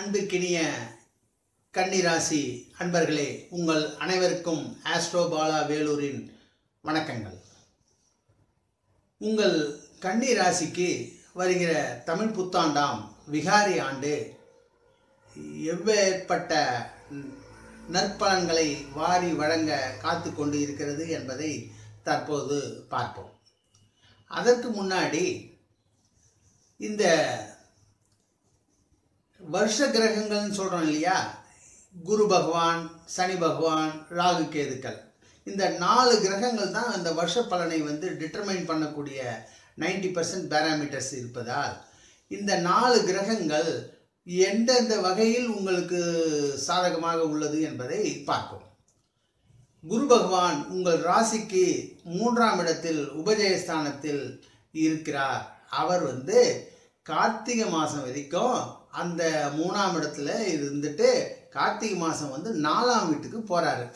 அன்புக்கினிய கன்னிராசி அன்பர்களே உங்கள் அனைவருக்கும் ஆஸ்ட்ரோ பாலா வேலூரின் வணக்கங்கள். உங்கள் கன்னிராசிக்கு வருகிற தமிழ் புத்தாண்டாம் விகாரி ஆண்டு எவ்வேற்பட்ட நற்பலன்களை வாரி வழங்க காத்து கொண்டு இருக்கிறது என்பதை தற்போது பார்ப்போம். அதற்கு முன்னாடி இந்த வருஷ கிரகங்கள்னு சொல்கிறோம் இல்லையா? குரு பகவான் சனி பகவான் ராகு கேதுக்கள். இந்த நாலு கிரகங்கள் தான் அந்த வருஷ பலனை வந்து டிட்டர்மைன் பண்ணக்கூடிய நைன்டி பர்சன்ட் பேராமீட்டர்ஸ் இருப்பதால் இந்த நாலு கிரகங்கள் எந்தெந்த வகையில் உங்களுக்கு சாதகமாக உள்ளது என்பதை பார்ப்போம். குரு பகவான் உங்கள் ராசிக்கு மூன்றாம் இடத்தில் உபஜயஸ்தானத்தில் இருக்கிறார். அவர் வந்து கார்த்திகை மாதம் வரைக்கும் அந்த மூணாம் இடத்துல இருந்துட்டு கார்த்திகை மாதம் வந்து நாலாம் வீட்டுக்கு போகிறாரு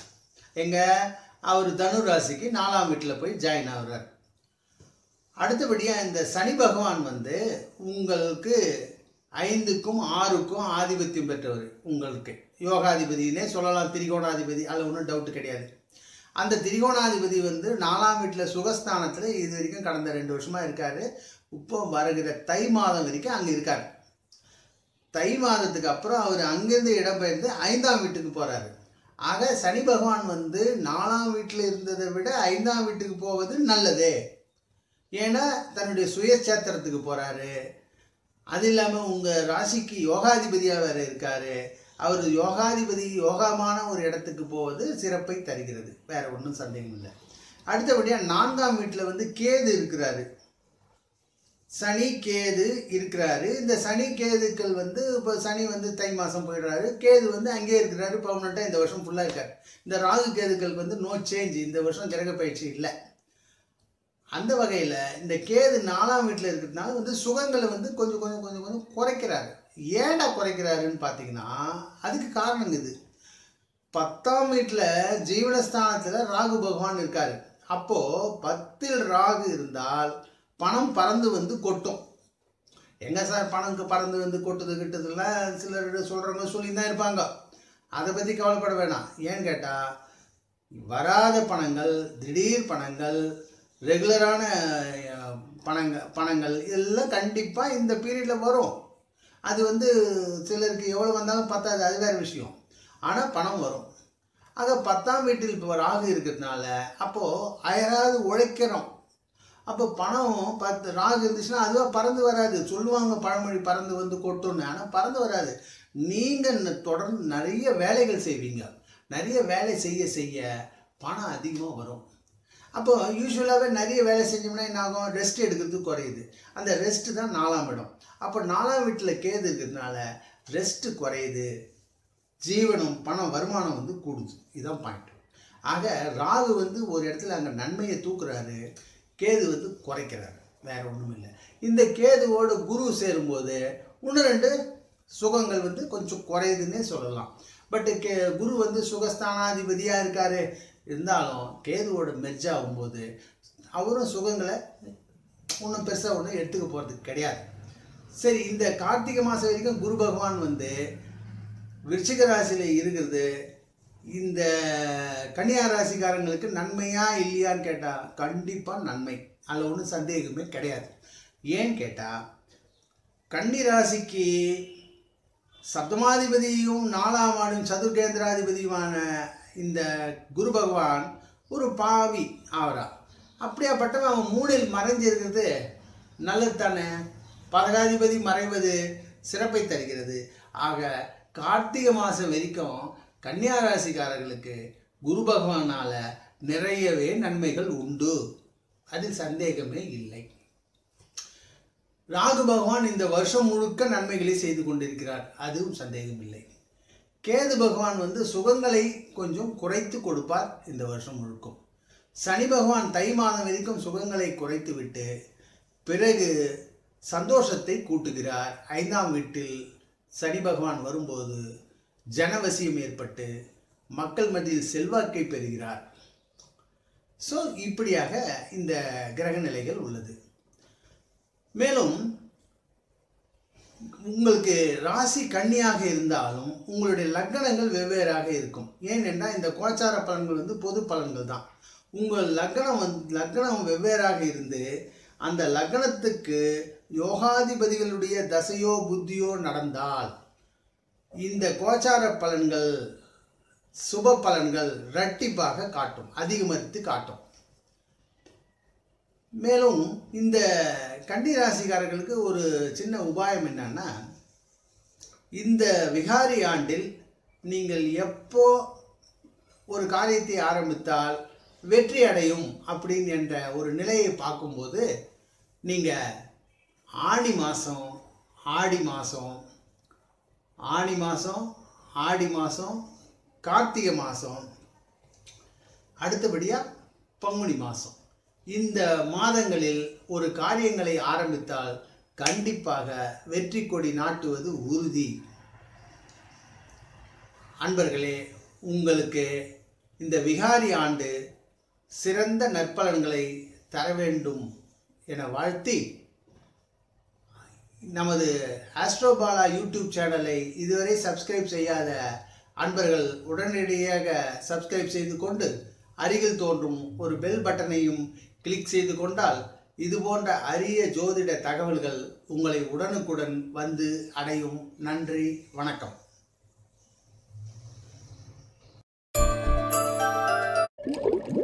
எங்கள் அவர் தனு ராசிக்கு நாலாம் வீட்டில் போய் ஜாயின் ஆகுறார். அடுத்தபடியாக இந்த சனி பகவான் வந்து உங்களுக்கு ஐந்துக்கும் ஆறுக்கும் ஆதிபத்தியம் பெற்றவர் உங்களுக்கு. யோகாதிபதினே சொல்லலாம் திரிகோணாதிபதி அதில் ஒன்றும் டவுட்டு கிடையாது. அந்த திரிகோணாதிபதி வந்து நாலாம் வீட்டில் சுகஸ்தானத்தில் இது வரைக்கும் கடந்த ரெண்டு வருஷமாக இருக்கார். இப்போ வருகிற தை மாதம் வரைக்கும் அங்கே இருக்கார். தை மாதத்துக்கு அப்புறம் அவர் அங்கேருந்து இடம்பெயர்ந்து ஐந்தாம் வீட்டுக்கு போகிறாரு ஆக சனி பகவான் வந்து நாலாம் வீட்டில் இருந்ததை விட ஐந்தாம் வீட்டுக்கு போவது நல்லது. ஏன்னா தன்னுடைய சுயச்சேத்திரத்துக்கு போகிறாரு அது இல்லாமல் உங்கள் ராசிக்கு யோகாதிபதியாக வேறு இருக்கார். அவர் யோகாதிபதி யோகமான ஒரு இடத்துக்கு போவது சிறப்பை தருகிறது. வேற ஒன்றும் சந்தேகம் இல்லை அடுத்தபடியாக நான்காம் வீட்டில் வந்து கேது இருக்கிறாரு. சனி கேது இருக்கிறாரு. இந்த சனி கேதுக்கள் வந்து இப்போ சனி வந்து தை மாதம் போயிடுறாரு. கேது வந்து அங்கேயே இருக்கிறாரு பர்மனெண்ட்டாக இந்த வருஷம் ஃபுல்லாக இருக்கார். இந்த ராகு கேதுக்கள் வந்து நோ சேஞ்ச் இந்த வருஷம் கிரக பயிற்சி இல்லை. அந்த வகையில் இந்த கேது நாலாம் வீட்டில் இருக்கிறதுனால வந்து சுகங்களை வந்து கொஞ்சம் கொஞ்சம் கொஞ்சம் கொஞ்சம் குறைக்கிறாரு. ஏன்டா குறைக்கிறாருன்னு பார்த்தீங்கன்னா அதுக்கு காரணம் இது. பத்தாம் வீட்டில் ஜீவனஸ்தானத்தில் ராகு பகவான் இருக்கார். அப்போது பத்தில் ராகு இருந்தால் பணம் பறந்து வந்து கொட்டும். எங்கே சார் பணம் பறந்து வந்து கொட்டுது கிட்டதுலாம் சிலர் சொல்கிறவங்க சொல்லி தான் இருப்பாங்க. அதை பற்றி கவலைப்பட வேணாம். ஏன்னு கேட்டால் வராத பணங்கள் திடீர் பணங்கள் ரெகுலரான பணங்கள் பணங்கள் இதெல்லாம் கண்டிப்பாக இந்த பீரியடில் வரும். அது வந்து சிலருக்கு எவ்வளோ வந்தாலும் பத்தாது. அது வேறு விஷயம். ஆனால் பணம் வரும். ஆக பத்தாம் வீட்டில் இப்போ ராகு இருக்கிறதுனால அப்போது அயராது உழைக்கிறோம் அப்போ பணம் பத்து ராகு இருந்துச்சுன்னா அதுவாக பறந்து வராது. சொல்லுவாங்க பழமொழி பறந்து வந்து கொட்டும்னு. ஆனால் பறந்து வராது. நீங்கள் தொடர்ந்து நிறைய வேலைகள் செய்வீங்க. நிறைய வேலை செய்ய செய்ய பணம் அதிகமாக வரும். அப்போ யூஸ்வலாகவே நிறைய வேலை செஞ்சோம்னா என்ன ஆகும்? ரெஸ்ட் எடுக்கிறது குறையுது. அந்த ரெஸ்ட்டு தான் நாலாம் இடம். அப்போ நாலாம் வீட்டில் கேது இருக்கிறதுனால ரெஸ்ட்டு குறையுது. ஜீவனம் பணம் வருமானம் வந்து கூடுது. இதுதான் பாயிண்ட் ஆக ராகு வந்து ஒரு இடத்துல அங்கே நன்மையை தூக்குறாரு. கேது வந்து குறைக்கிறார். வேற ஒன்றும் இல்லை இந்த கேதுவோட குரு சேரும்போது ஒன்று ரெண்டு சுகங்கள் வந்து கொஞ்சம் குறையுதுன்னே சொல்லலாம். பட்டு கே குரு வந்து சுகஸ்தானாதிபதியாக இருக்கார். இருந்தாலும் கேதுவோட மெர்ஜ் ஆகும்போது அவரும் சுகங்களை ஒன்றும் பெருசாக ஒன்றும் எடுத்துக்க போகிறதுக்கு கிடையாது. சரி இந்த கார்த்திகை மாதம் வரைக்கும் குரு பகவான் வந்து விருச்சிக ராசியில் இருக்கிறது இந்த கன்னியா ராசிக்காரங்களுக்கு நன்மையா இல்லையான்னு கேட்டால் கண்டிப்பாக நன்மை. அதில் ஒன்றும் சந்தேகமே கிடையாது. ஏன்னு கேட்டால் கன்னி ராசிக்கு சப்தமாதிபதியும் நாலாம் ஆடும் சதுர்கேந்திராதிபதியுமான இந்த குரு பகவான் ஒரு பாவி ஆவரா அப்படியாப்பட்டவன் அவன் மூணில் மறைஞ்சு இருக்கிறது நல்லது தானே? பதகாதிபதி மறைவது சிறப்பை தருகிறது. ஆக கார்த்திகை மாதம் வரைக்கும் கன்னியா ராசிக்காரர்களுக்கு குரு பகவானால் நிறையவே நன்மைகள் உண்டு. அதில் சந்தேகமே இல்லை. ராகு பகவான் இந்த வருஷம் முழுக்க நன்மைகளை செய்து கொண்டிருக்கிறார். அதுவும் சந்தேகம் இல்லை. கேது பகவான் வந்து சுகங்களை கொஞ்சம் குறைத்து கொடுப்பார் இந்த வருஷம் முழுக்கும். சனி பகவான் தை மாதம் வரைக்கும் சுகங்களை குறைத்து விட்டு பிறகு சந்தோஷத்தை கூட்டுகிறார். ஐந்தாம் வீட்டில் சனி பகவான் வரும்போது ஜனவசியம் ஏற்பட்டு மக்கள் மத்தியில் செல்வாக்கை பெறுகிறார். ஸோ இப்படியாக இந்த கிரக நிலைகள் உள்ளது. மேலும் உங்களுக்கு ராசி கன்னியாக இருந்தாலும் உங்களுடைய லக்னங்கள் வெவ்வேறாக இருக்கும். ஏனென்றால் இந்த கோச்சார பலன்கள் வந்து பொது பலன்கள் தான். உங்கள் லக்னம் வந் லக்னம் வெவ்வேறாக இருந்து அந்த லக்னத்துக்கு யோகாதிபதிகளுடைய தசையோ புத்தியோ நடந்தால் இந்த கோச்சார பலன்கள் சுப பலன்கள் இரட்டிப்பாக காட்டும் அதிகமதித்து காட்டும். மேலும் இந்த கன்னி ராசிக்காரர்களுக்கு ஒரு சின்ன உபாயம் என்னன்னா இந்த விகாரி ஆண்டில் நீங்கள் எப்போ ஒரு காரியத்தை ஆரம்பித்தால் வெற்றி அடையும் அப்படின்னு என்ற ஒரு நிலையை பார்க்கும்போது நீங்கள் ஆணி மாதம் ஆடி மாதம் ஆணி மாதம் ஆடி மாதம் கார்த்திகை மாதம் அடுத்தபடியாக பங்குனி மாதம் இந்த மாதங்களில் ஒரு காரியங்களை ஆரம்பித்தால் கண்டிப்பாக வெற்றி கொடி நாட்டுவது உறுதி. அன்பர்களே உங்களுக்கு இந்த விகாரி ஆண்டு சிறந்த நற்பலன்களை தர வேண்டும் என வாழ்த்தி நமது ஆஸ்ட்ரோபாலா யூடியூப் சேனலை இதுவரை சப்ஸ்கிரைப் செய்யாத அன்பர்கள் உடனடியாக சப்ஸ்கிரைப் செய்து கொண்டு அருகில் தோன்றும் ஒரு பெல் பட்டனையும் கிளிக் செய்து கொண்டால் இது போன்ற அரிய ஜோதிட தகவல்கள் உங்களை உடனுக்குடன் வந்து அடையும் நன்றி வணக்கம் Thank you.